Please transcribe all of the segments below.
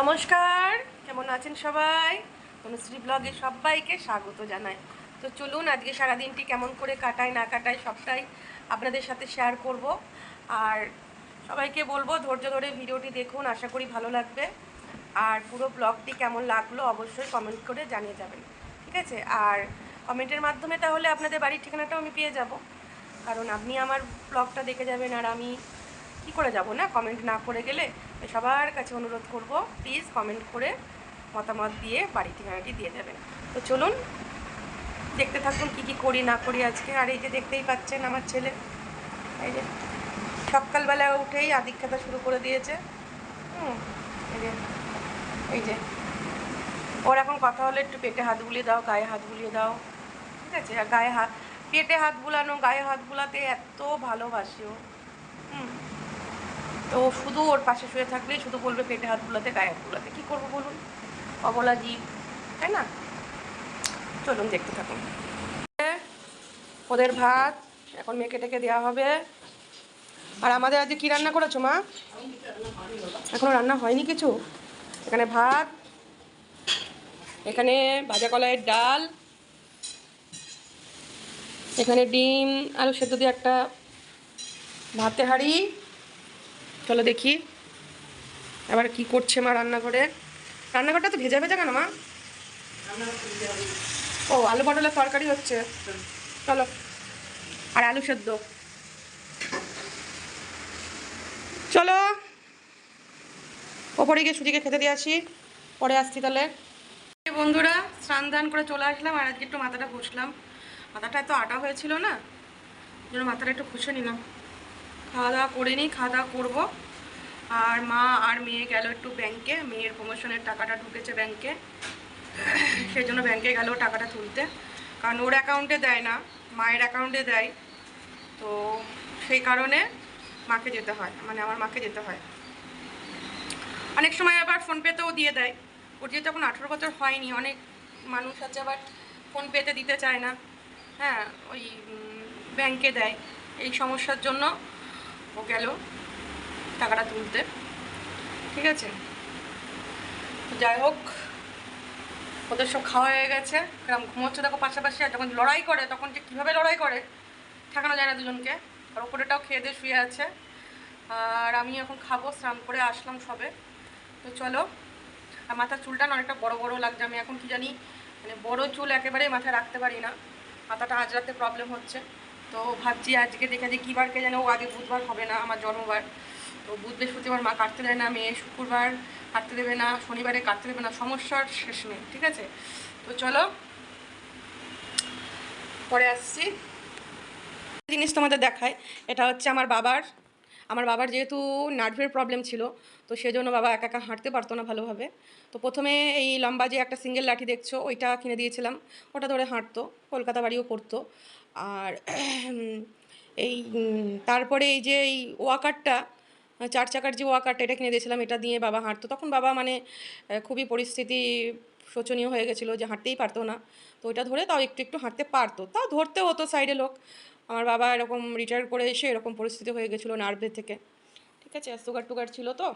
নমস্কার, কেমন আছেন সবাই? অনুশ্রী ব্লগে সবাইকে স্বাগত জানাই। তো চলুন, আজকে সারাদিনটি কেমন করে কাটায়, না কাটায় সবটাই আপনাদের সাথে শেয়ার করব। আর সবাইকে বলব, ধৈর্য ধরে ভিডিওটি দেখুন, আশা করি ভালো লাগবে। আর পুরো ব্লগটি কেমন লাগল অবশ্যই কমেন্ট করে জানিয়ে যাবেন, ঠিক আছে? আর কমেন্টের মাধ্যমে তাহলে আপনাদের বাড়ির ঠিকানাটাও আমি পেয়ে যাব। কারণ আপনি আমার ব্লগটা দেখে যাবেন আর আমি কি করে যাব, না? কমেন্ট না করে গেলে সবার কাছে অনুরোধ করব প্লিজ কমেন্ট করে মতামত দিয়ে বাড়ি ঠিকানাটি দিয়ে যাবেন তো চলুন, দেখতে থাকুন কি কি করি, না করি আজকে। আর এই যে দেখতেই পাচ্ছেন আমার ছেলে। এই যে সকালবেলা উঠেই আদিক খেতা শুরু করে দিয়েছে। হুম, এই যে এই যে। ওর এখন কথা হলে, একটু পেটে হাত বুলিয়ে দাও, গায়ে হাত বুলিয়ে দাও। ঠিক আছে? আর গায়ে হাত, পেটে হাত বুলানো, গায়ে হাত বুলাতে এত ভালোবাসি ও। হুম। তো শুধু ওর পাশে শুয়ে থাকলেই শুধু বলবে পেটে হাত বুলাতে, গায়ে হাত বুলাতে। কী করব বলুন? অবলা জীব, তাই না? চলুন, দেখতে থাকুন। ওদের ভাত এখন মেখে টেকে দেওয়া হবে। আর আমাদের আজকে কী রান্না করেছ, মা? এখনও রান্না হয়নি কিছু? এখানে ভাত, এখানে ভাজা কলাইয়ের ডাল, এখানে ডিম, আলু সেদ্ধ দিয়ে একটা ভাতের হাঁড়ি চলো দেখি। এবার কি করছে মা রান্নাঘরে? রান্নাঘরটা তো ভেজা ভেজা কেন মা? ও, আলু পটলের তরকারি হচ্ছে। চলো। আর আলু সেদ্ধ। চলো। ওপরে গিয়ে সুজিকে খেতে দিয়ে আসি। পরে আসছি তাহলে। বন্ধুরা, স্নান দান করে চলে আসলাম আর আজকে একটু মাথাটা ঘষলাম। মাথাটা এত আটা হয়েছিল না জন্য মাথাটা একটু ঘষে নিলাম। খাওয়া দাওয়া করে নিই, খাওয়া দাওয়া করব। আর মা আর মেয়ে গেল একটু ব্যাংকে মেয়ের প্রমোশনের টাকাটা ঢুকেছে ব্যাংকে সেই জন্য ব্যাংকে গেল টাকাটা তুলতে। কারণ ওর অ্যাকাউন্টে দেয় না, মায়ের অ্যাকাউন্টে দেয়। তো সেই কারণে মাকে যেতে হয় মানে আমার মাকে যেতে হয়। অনেক সময় আবার ফোনপেতেও দিয়ে দেয়। ওর যেহেতু এখন আঠেরো বছর হয়নি, অনেক মানুষ আছে আবার ফোনপেতে দিতে চায় না। হ্যাঁ ওই ব্যাংকে দেয়। এই সমস্যার জন্য ও গেল টাকাটা তুলতে। ঠিক আছে? যাই হোক, ওদের সব খাওয়া হয়ে গেছে। এরকম ঘুমোচ্ছে দেখো পাশাপাশি, আর যখন লড়াই করে, তখন যে কীভাবে লড়াই করে, ঠেকানো যায় না দুজনকে। আর ওপরেটাও খেয়ে দিয়ে শুয়ে আছে। আর আমি এখন খাব, স্নান করে আসলাম সবে। তো চলো, আর মাথার চুলটা না অনেকটা বড় বড় লাগছে। আমি এখন কি জানি মানে বড় চুল একেবারেই মাথায় রাখতে পারি না। মাথাটা আজ রাতে প্রবলেম হচ্ছে। তো ভাবছি আজকে দেখা যায় কী বারকে যেন ও আগে বুধবার হবে না, আমার জন্মবার। তো বুধ বৃহস্পতিবার মা কাটতে দেয় না, মেয়ে শুক্রবার কাটতে দেবে না, শনিবারে কাটতে দেবে না, সমস্যার শেষ নেই, ঠিক আছে? তো চলো, পরে আসছি। জিনিস তোমাদের দেখায়, এটা হচ্ছে আমার বাবার আমার বাবার যেহেতু নার্ভের প্রবলেম ছিল, তো সেজন্য বাবা একা একা হাঁটতে পারতো না ভালোভাবে। তো প্রথমে এই লম্বা যে একটা সিঙ্গেল লাঠি দেখছ, ওইটা কিনে দিয়েছিলাম। ওটা ধরে হাঁটতো, কলকাতা বাড়িও করতো। আর এই তারপরে এই যে এই ওয়াকারটা, চার চাকার যে ওয়াকারটা, এটা কিনে দিয়েছিলাম। এটা দিয়ে বাবা হাঁটতো। তখন বাবা মানে খুবই পরিস্থিতি শোচনীয় হয়ে গেছিল যে হাঁটতেই পারতো না। তো ওইটা ধরে তাও একটু একটু হাঁটতে পারতো। তাও ধরতে হতো সাইডে লোক। আমার বাবা এরকম রিটায়ার করে এসে এরকম পরিস্থিতি হয়ে গেছিল নার্ভের থেকে। ঠিক আছে, আর সুগার টুগার ছিল তো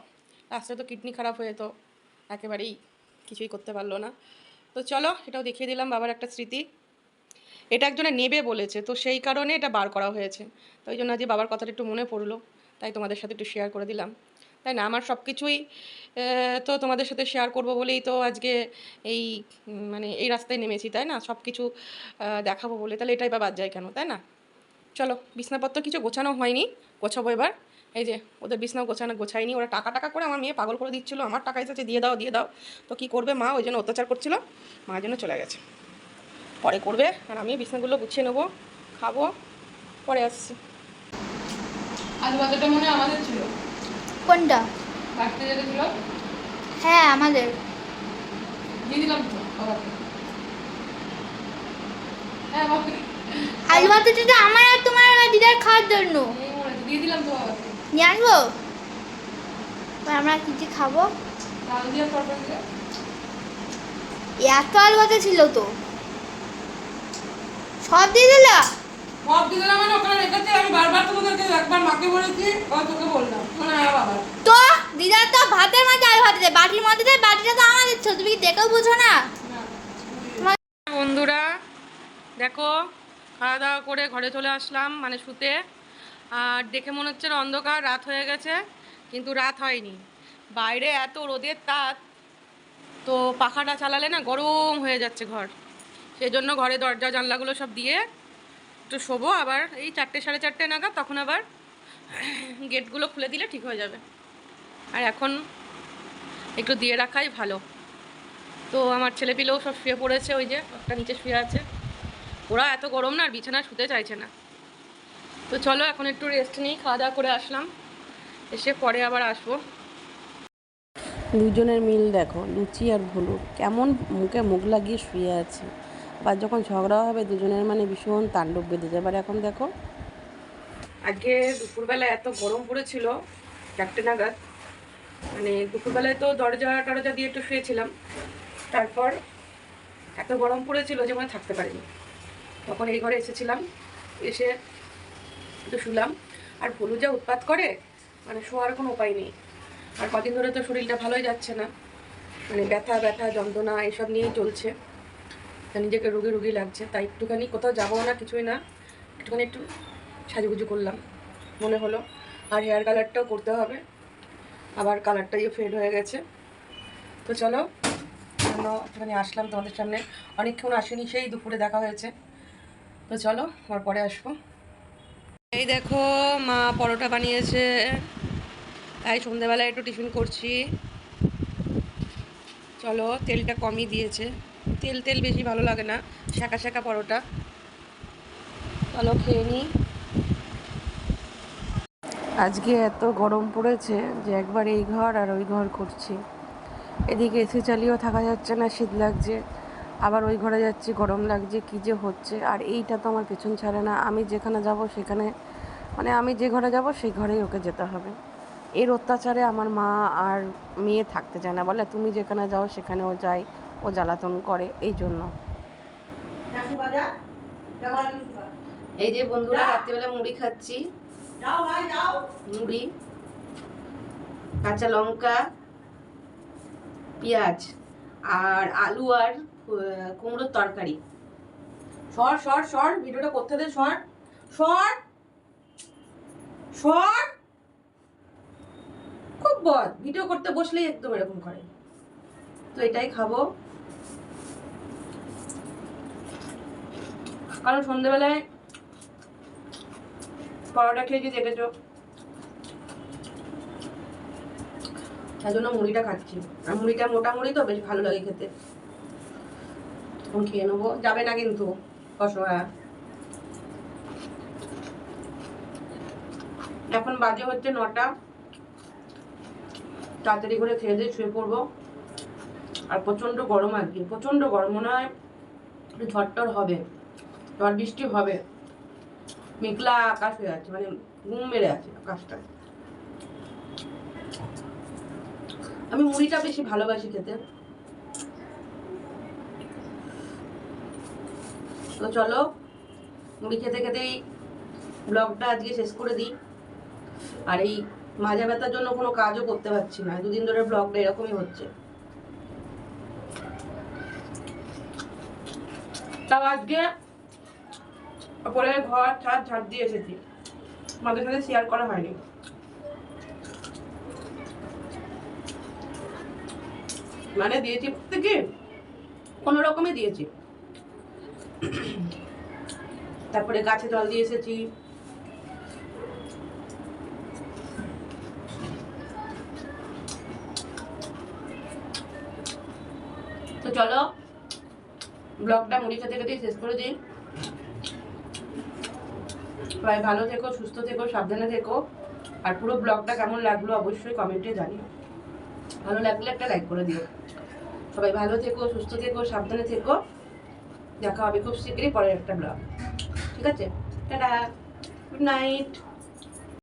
লাস্টে তো কিডনি খারাপ হয়ে তো একেবারেই কিছুই করতে পারল না। তো চলো, এটাও দেখিয়ে দিলাম বাবার একটা স্মৃতি। এটা একজনে নেবে বলেছে, তো সেই কারণে এটা বার করা হয়েছে। তো ওই জন্য আজকে বাবার কথাটা একটু মনে পড়ল, তাই তোমাদের সাথে একটু শেয়ার করে দিলাম। তাই না, আমার সব কিছুই তো তোমাদের সাথে শেয়ার করব বলেই তো আজকে এই মানে এই রাস্তায় নেমেছি, তাই না? সব কিছু দেখাবো বলে, তাহলে এটাই বা বাদ যায় কেন, তাই না? চলো বিছনাপত্র কিছু গোছানো হয়নি গোছাবো এবার। এই যে ওদের বিছনা গোছানো গোছায়নি ওরা টাকা টাকা করে আমার মেয়ে পাগল করে দিচ্ছিল আমার টাকা এসেছে দিয়ে দাও দিয়ে দাও। তো কী করবে মা? ওই জন্য অত্যাচার করছিল। মা জন্য চলে গেছে। পরে করবে আর আমি বিছনাগুলো গুছিয়ে নেব খাব পরে আসছি। আলু ভাজাটা মনে আমাদের ছিল। কোনটা? কাটতে যেতে ছিল? হ্যাঁ আমাদের। দিয়ে দিলাম তো হ্যাঁ আলু ভাতেটা আমার আর তোমার আর দিদার খাওয়ার জন্য। দিয়ে দিলাম তো বাবাকে নিয়ে আসব? আমরা কি কি খাব? এত আলু ভাতে ছিল তো। সব দিয়ে দিলা? সব দিয়ে দিলাম মানে ওখানে রেখেছে আমি বারবার তোমাদেরকে একবার মাকে বলেছি তোকে বললাম। মনে বাবার তো দিদা তো ভাতের মধ্যে আলু ভাতে দেয় বাটির মধ্যে দেয় বাটিটা তো আমাদের ছো তুমি কি দেখেও বুঝো না? বন্ধুরা দেখো খাওয়া দাওয়া করে ঘরে চলে আসলাম মানে শুতে। আর দেখে মনে হচ্ছে অন্ধকার, রাত হয়ে গেছে, কিন্তু রাত হয়নি। বাইরে এত রোদের তাত তো পাখাটা চালালে না গরম হয়ে যাচ্ছে ঘর। সেই জন্য ঘরে দরজা, জানলাগুলো সব দিয়ে একটু শোবো, আবার এই চারটে, সাড়ে চারটে নাগাদ তখন আবার গেটগুলো খুলে দিলে ঠিক হয়ে যাবে। আর এখন একটু দিয়ে রাখাই ভালো। তো আমার ছেলেপিলেও সব শুয়ে পড়েছে, ওই যে, একটা নিচে শুয়ে আছে। ওরা এত গরম না আর বিছানা শুতে চাইছে না। তো চলো এখন একটু রেস্ট নিই খাওয়া দাওয়া করে আসলাম। এসে পরে আবার আসব। দুজনের মিল দেখো লুচি আর ভুলু কেমন মুখে মুখ লাগিয়ে শুয়ে আছে। আবার যখন ঝগড়া হবে দুজনের মানে ভীষণ তাণ্ডব বেঁধে যাবে। আর এখন দেখো। আজকে দুপুরবেলা এত গরম পড়েছিল চারটে নাগাদ। মানে দুপুরবেলায় তো দরজা টরজা দিয়ে একটু শুয়েছিলাম। তারপর এত গরম পড়েছিল যে মানে থাকতে পারিনি। তখন এই ঘরে এসেছিলাম, এসে একটু শুলাম। আর ভুলু যা উৎপাত করে মানে শোয়ার কোনো উপায় নেই। আর কদিন ধরে তো শরীরটা ভালোই যাচ্ছে না। মানে ব্যথা ব্যথা, যন্ত্রণা, এসব নিয়েই চলছে। নিজেকে রুগী রুগী লাগছে। তাই একটুখানি কোথাও যাব না, কিছুই না, একটুখানি একটু সাজুগুজু করলাম। মনে হলো, আর হেয়ার কালারটাও করতে হবে। আবার কালারটা ইয়ে ফেড হয়ে গেছে। তো চলো জন্য একটুখানি আসলাম তোমাদের সামনে। অনেকক্ষণ আসেনি, সেই দুপুরে দেখা হয়েছে। তো চলো আমার পরে আসব। এই দেখো, মা পরোটা বানিয়েছে। তাই সন্ধেবেলায় একটু টিফিন করছি। চলো, তেলটা কমই দিয়েছে। তেল তেল বেশি ভালো লাগে না, শাঁকা শাঁকা পরোটা। চলো, খেয়ে নিই। আজকে এত গরম পড়েছে যে একবার এই ঘর আর ওই ঘর করছি। এদিকে এসি চালিয়েও থাকা যাচ্ছে না, শীত লাগছে। আবার ওই ঘরে যাচ্ছি গরম লাগছে কী যে হচ্ছে? আর এইটা তো আমার পেছন ছাড়ে না। আমি যেখানে যাব সেখানে মানে আমি যে ঘরে যাব সেই ঘরেই ওকে যেতে হবে। এর অত্যাচারে আমার মা আর মেয়ে থাকতে চায় না। বলে তুমি যেখানে যাও সেখানে ও যায় ও জ্বালাতন করে। এই জন্য। এই যে বন্ধুরা রাত্রিবেলা মুড়ি খাচ্ছি। মুড়ি কাঁচা লঙ্কা পেঁয়াজ আর আলু আর কুমড়োর তরকারি। সর সর সর, ভিডিওটা করতে দে, সর। সর! সর! খুব বদ, ভিডিও করতে বসলেই একদম এরকম করে। তো এটাই খাব। কারণ সন্ধ্যেবেলায় পরোটা খেয়ে যে দেখেছ তাই জন্য মুড়িটা খাচ্ছি। আর মুড়িটা মোটা মুড়ি তো বেশ ভালো লাগে খেতে। এখন খেয়ে নেব। যাবে না কিন্তু অসহায়। এখন বাজে হচ্ছে নটা। তাড়াতাড়ি করে খেয়ে দিয়ে শুয়ে পড়ব। আর প্রচণ্ড গরম আজকে। প্রচণ্ড গরম, মনে হয় একটু ঝড়টর হবে। ঝড় বৃষ্টি হবে। মেঘলা আকাশ হয়ে আছে মানে ঘুম মেরে আছে আকাশটা। আমি মুড়িটা বেশি ভালোবাসি খেতে। তো চলো, মুড়ি খেতে খেতেই ব্লগটা আজকে শেষ করে দিই। আর এই মাজা ব্যথার জন্য কোনো কাজও করতে পারছি না, দুদিন ধরে ব্লগটা এরকমই হচ্ছে। তাও আজকে পরে ঘর, ছাদ ঝাড় দিয়ে এসেছি। আমাদের সাথে শেয়ার করা হয়নি। মানে দিয়েছি থেকে কোনো রকমে দিয়েছি। তারপরে গাছে জল দিয়ে এসেছি। তো চলো, ব্লগটা মুড়ি খেতে খেতেই শেষ করে দিই। সবাই ভালো থেকো, সুস্থ থেকো, সাবধানে থেকো। আর পুরো ব্লগটা কেমন লাগল অবশ্যই কমেন্টে জানিও। ভালো লাগলে একটা লাইক করে দিও। সবাই ভালো থেকো, সুস্থ থেকো, সাবধানে থেকো। দেখা হবে খুব শীঘ্রই পরের একটা ব্লগ। ঠিক আছে? টাটা। Good night